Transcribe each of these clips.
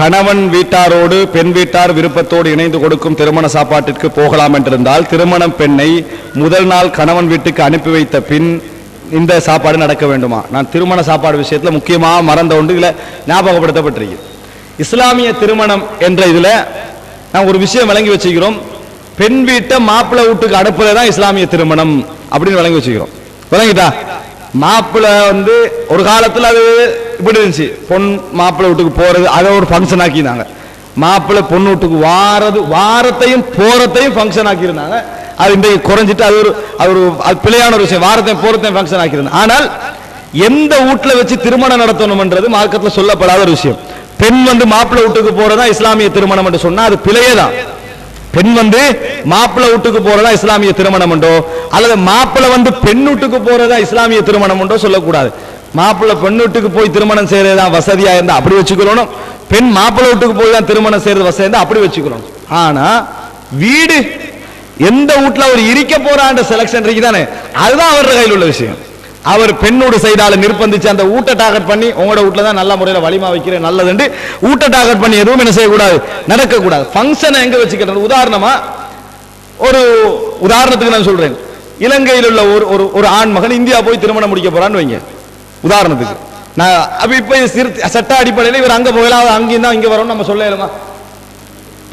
கணவன் வீட்டாரோடு பெண் வீட்டார் விருப்பத்தோடு இணைந்து கொடுக்கும் திருமண சாப்பாட்டிற்கு போகலாம் என்றிருந்தால் திருமணம் பெண்ணை முதல் நாள் கணவன் வீட்டுக்கு அனுப்பி வைத்த பின் இந்த சாப்பாடு நடக்க வேண்டுமா? நான் திருமண சாப்பாடு விஷயத்தில் முக்கியமாக மறந்த ஒன்று இதில் ஞாபகப்படுத்தப்பட்டிருக்கு. இஸ்லாமிய திருமணம் என்ற இதில் நான் ஒரு விஷயம் விளங்கி வச்சுக்கிறோம். பெண் வீட்டை மாப்பிள்ளை வீட்டுக்கு அனுப்புறது தான் இஸ்லாமிய திருமணம் அப்படின்னு விளங்கி வச்சுக்கிறோம். விளங்கிட்டா? மாப்பிள்ளை வந்து ஒரு காலத்தில் அது இப்படி இருந்துச்சு. பொன் மாப்பிள்ளை வீட்டுக்கு போறது அதை ஒரு ஃபங்க்ஷன் ஆக்கினாங்க மாப்பிள்ளை பொண்ணு வீட்டுக்கு வாரது வாரத்தையும் போறதையும் ஃபங்க்ஷன் ஆக்கியிருந்தாங்க. அது இன்றைக்கு குறைஞ்சிட்டு அது ஒரு அது ஒரு அது பிழையான ஒரு விஷயம். வாரத்தையும் போறதையும் ஃபங்க்ஷன் ஆக்கியிருந்தாங்க. ஆனால் எந்த வீட்டுல வச்சு திருமணம் நடத்தணும்ன்றது மார்க்கத்துல சொல்லப்படாத ஒரு விஷயம். பெண் வந்து மாப்பிள்ளை வீட்டுக்கு போறதா இஸ்லாமிய திருமணம் என்று சொன்னா அது பிழையே தான் பெண் வந்து மாப்பிள்ளை வீட்டுக்கு போறதா இஸ்லாமிய திருமணம் உண்டோ? அல்லது மாப்பிள்ளை வந்து பெண் வீட்டுக்கு போறதா இஸ்லாமிய திருமணம் உண்டோ சொல்லக்கூடாது. மாப்பிள்ளை பெண் வீட்டுக்கு போய் திருமணம் செய்யறது தான் வசதியா இருந்தா அப்படி வச்சுக்கணும். பெண் மாப்பிள்ளை வீட்டுக்கு போய் தான் திருமணம் செய்யறது வசதி இருந்தால் அப்படி வச்சுக்கணும். ஆனா வீடு எந்த வீட்டில் அவர் இருக்க போறான்ற செலக்ஷன் இருக்குதானே அதுதான் அவരുടെ கையில் உள்ள விஷயம். அவர் பெண்ணோடு செய்தால நிர்பந்திச்சு அந்த ஊட்ட டார்கெட் பண்ணி உங்களோட வீட்டில் தான் நல்ல முறையில் வலிமா வைக்கிறேன் நல்லதுண்டு. ஊட்ட டார்கெட் பண்ணி எதுவும் என்ன செய்யக்கூடாது? நடக்கக்கூடாது. ஃபங்க்ஷனை எங்க வச்சுக்கிறது உதாரணமா ஒரு உதாரணத்துக்கு நான் சொல்றேன். இலங்கையில் உள்ள ஒரு ஒரு ஒரு ஆண் மகன் இந்தியா போய் திருமணம் முடிக்க போறான்னு வைங்க. உதாரணத்துக்கு. நான் அப்ப இப்ப சட்ட அடிப்படையில் இவர் அங்க போகலாம் அவர் அங்கேயும் தான் இங்க வரணும் நம்ம சொல்லலாமா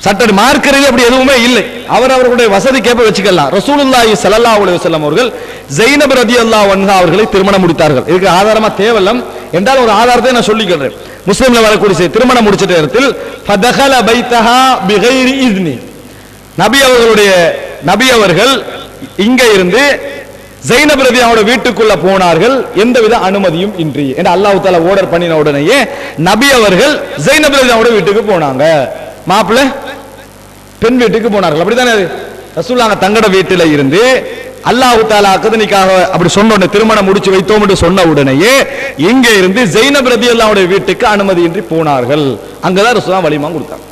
சட்ட மார்க்கரில் அப்படி எதுவுமே இல்லை. அவர் அவர்களுடைய கேப்ப வச்சுக்கலாம். ரசூலுல்லாஹி ஸல்லல்லாஹு அலைஹி வஸல்லம் அவர்கள் ஜெயினப் ரலியல்லாஹு அன்ஹா அவர்களை திருமணம் முடித்தார்கள். இதுக்கு ஆதாரமா தேவலம் என்றால் ஒரு ஆதாரத்தை நான் சொல்லிக்கிறேன் முஸ்லீம்ல வரக்கூடிய திருமணம் முடிச்ச நேரத்தில் ஃபதஹல பைத்தஹா பிகைரி இத்னி நபி அவர்களுடைய நபி அவர்கள் இங்க இருந்து ஜெயினப் ரவி அவரோட வீட்டுக்குள்ள போனார்கள். எந்தவித அனுமதியும் இன்றி. என்று அல்லாஹு தாலா ஓர்டர் பண்ணின உடனேயே நபி அவர்கள் ஜெயினப் ரவி அவரோட வீட்டுக்கு போனாங்க. மாப்பிள்ளை பெண் வீட்டுக்கு போனார்கள். அப்படித்தானே? ரசூல்லாங்க தங்கட வீட்டில் இருந்து அல்லாஹு தாலா அகதனிக்காக அப்படி சொன்ன திருமணம் முடிச்சு வைத்தோம் என்று சொன்ன உடனேயே இங்கே இருந்து ஜெயினப் ரதி அல்லாவுடைய வீட்டுக்கு அனுமதியின்றி போனார்கள். அங்கதான் ரசூலா வலிமா கொடுத்தாங்க.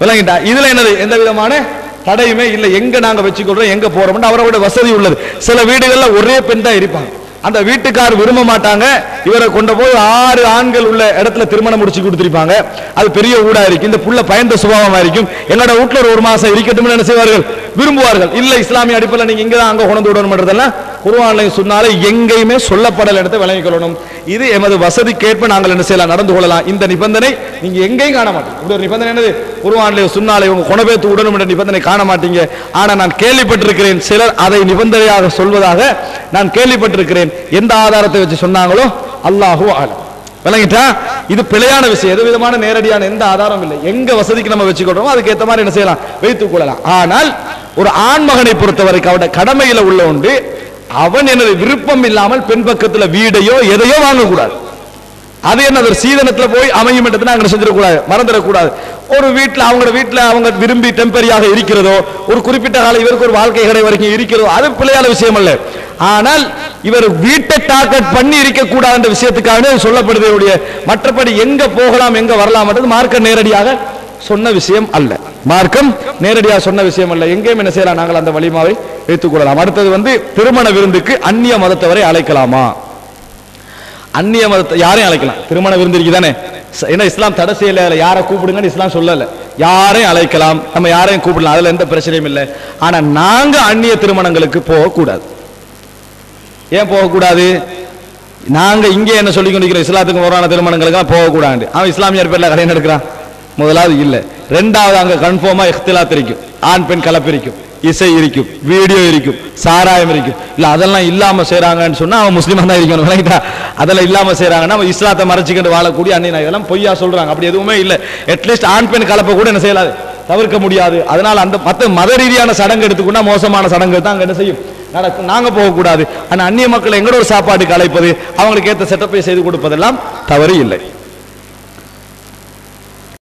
விளங்கிட்டா? இதுல என்னது? எந்த விதமான தடையுமே இல்லை. எங்க நாங்க வச்சுக்கிறோம் எங்க போறோம் அவரோட வசதி உள்ளது. சில வீடுகள்ல ஒரே பெண் தான் இருப்பாங்க. அந்த வீட்டுக்கார் விரும்ப மாட்டாங்க. இவரை கொண்டு போய் ஆறு ஆண்கள் உள்ள இடத்துல திருமணம் முடிச்சு கொடுத்துருப்பாங்க. அது பெரிய ஊடா இருக்கும் இந்த புள்ள பயந்த சுபாவமா இருக்கும். எங்களோட வீட்டுல ஒரு ஒரு மாசம் இருக்கட்டும் என்ன செய்வார்கள் விரும்புவார்கள். இல்ல இஸ்லாமிய அடிப்படையில் நீங்க இங்க தான் அங்க கொண்டு விடணும்ன்றதெல்லாம் குருவான்ல சொன்னாலே எங்கேயுமே சொல்லப்படல இடத்தை விளங்கிக் கொள்ளணும் இது எமது வசதிக்கேற்ப நாங்கள் என்ன செய்யலாம்? நடந்து கொள்ளலாம். இந்த நிபந்தனை நீங்க எங்கேயும் காண மாட்டீங்க. இப்படி ஒரு நிபந்தனை என்னது? குருவான்ல சொன்னாலே உங்க குணபேத்து உடனும் என்ற நிபந்தனை காண மாட்டீங்க. ஆனா நான் கேள்விப்பட்டிருக்கிறேன். சிலர் அதை நிபந்தனையாக சொல்வதாக நான் கேள்விப்பட்டிருக்கிறேன். எந்த ஆதாரத்தை வச்சு சொன்னாங்களோ அல்லாஹூ ஆலம் விளங்கிட்டா? இது பிழையான விஷயம். எது விதமான நேரடியான எந்த ஆதாரம் இல்லை. எங்க வசதிக்கு நம்ம வச்சுக்கிறோமோ அதுக்கு ஏத்த மாதிரி என்ன செய்யலாம்? வைத்துக் கொள்ளலாம். ஆனால் ஒரு ஆண்மகனை பொறுத்தவரைக்கும் பொறுத்த வரைக்கும் கடமையில உள்ள உண்டு அவன் எனது விருப்பம் இல்லாமல் பெண் பக்கத்துல வீடையோ எதையோ வாங்கக்கூடாது. அது என்ன ஒரு சீதனத்துல போய் அமையும் என்றதை செஞ்சிடக்கூடாது? மறந்துடக்கூடாது. ஒரு வீட்டில் அவங்க வீட்டில் அவங்க விரும்பி டெம்பரியாக இருக்கிறதோ ஒரு குறிப்பிட்ட கால இவருக்கு ஒரு வாழ்க்கை கடை வரைக்கும் இருக்கிறதோ அது பிள்ளையான விஷயம் அல்ல. ஆனால் இவர் வீட்டை டார்கெட் பண்ணி இருக்கக்கூடாது என்ற விஷயத்துக்காக சொல்லப்படுது. மற்றபடி எங்க போகலாம் எங்க வரலாம் மார்க்கம் மார்க்க நேரடியாக சொன்ன விஷயம் அல்ல. மார்க்கம் நேரடியாக சொன்ன விஷயம் அல்ல. எங்கேயும் என்ன செய்யலாம்? நாங்கள் அந்த வலிமாவை வைத்துக் கொள்ளலாம் அடுத்தது வந்து திருமண விருந்துக்கு அந்நிய மதத்தவரை அழைக்கலாமா? அந்நிய மதத்தை யாரையும் அழைக்கலாம். திருமண விருந்திருக்கு தானே? ஏன்னா இஸ்லாம் தடை செய்யல யாரை கூப்பிடுங்கன்னு இஸ்லாம் சொல்லல. யாரையும் அழைக்கலாம் நம்ம யாரையும் கூப்பிடலாம் அதுல எந்த பிரச்சனையும் இல்லை. ஆனா நாங்க அந்நிய திருமணங்களுக்கு போகக்கூடாது. ஏன் போகக்கூடாது? நாங்க இங்கே என்ன சொல்லி கொண்டிருக்கிறோம் இஸ்லாத்துக்கு முரணான திருமணங்களுக்கு போகக்கூடாது அவன் இஸ்லாமியர் பேர்ல கடையை எடுக்கிறான். முதலாவது இல்ல. ரெண்டாவது அங்க கன்ஃபார்மா இஃப்திலாத் இருக்கும். ஆண் பெண் கலப்பிரிக்கும் இசை இருக்கும். வீடியோ இருக்கும். சாராயம் இருக்கும். இல்ல அதெல்லாம் இல்லாம செய்றாங்கன்னு சொன்னா அவன் முஸ்லீமா தான் இருக்கணும். விளங்கிட்டா? அதெல்லாம் இல்லாமல் செய்கிறாங்க நம்ம இஸ்லாத்தை மறைச்சிக்கிட்டு வாழக்கூடிய அண்ணன் இதெல்லாம் பொய்யா சொல்கிறாங்க அப்படி எதுவுமே இல்லை. அட்லீஸ்ட் ஆண் பெண் கலப்பை கூட என்ன செய்யலாது. தவிர்க்க முடியாது. அதனால் அந்த மற்ற மத ரீதியான சடங்கு எடுத்துக்கொண்டா மோசமான சடங்கு தான் அங்கே என்ன செய்யும். நடக்கும் நாங்கள் போகக்கூடாது. ஆனால் அந்நிய மக்களை எங்களோட ஒரு சாப்பாட்டுக்கு அழைப்பது அவங்களுக்கு ஏற்ற செட்டப்பை செய்து கொடுப்பதெல்லாம் தவறு இல்லை.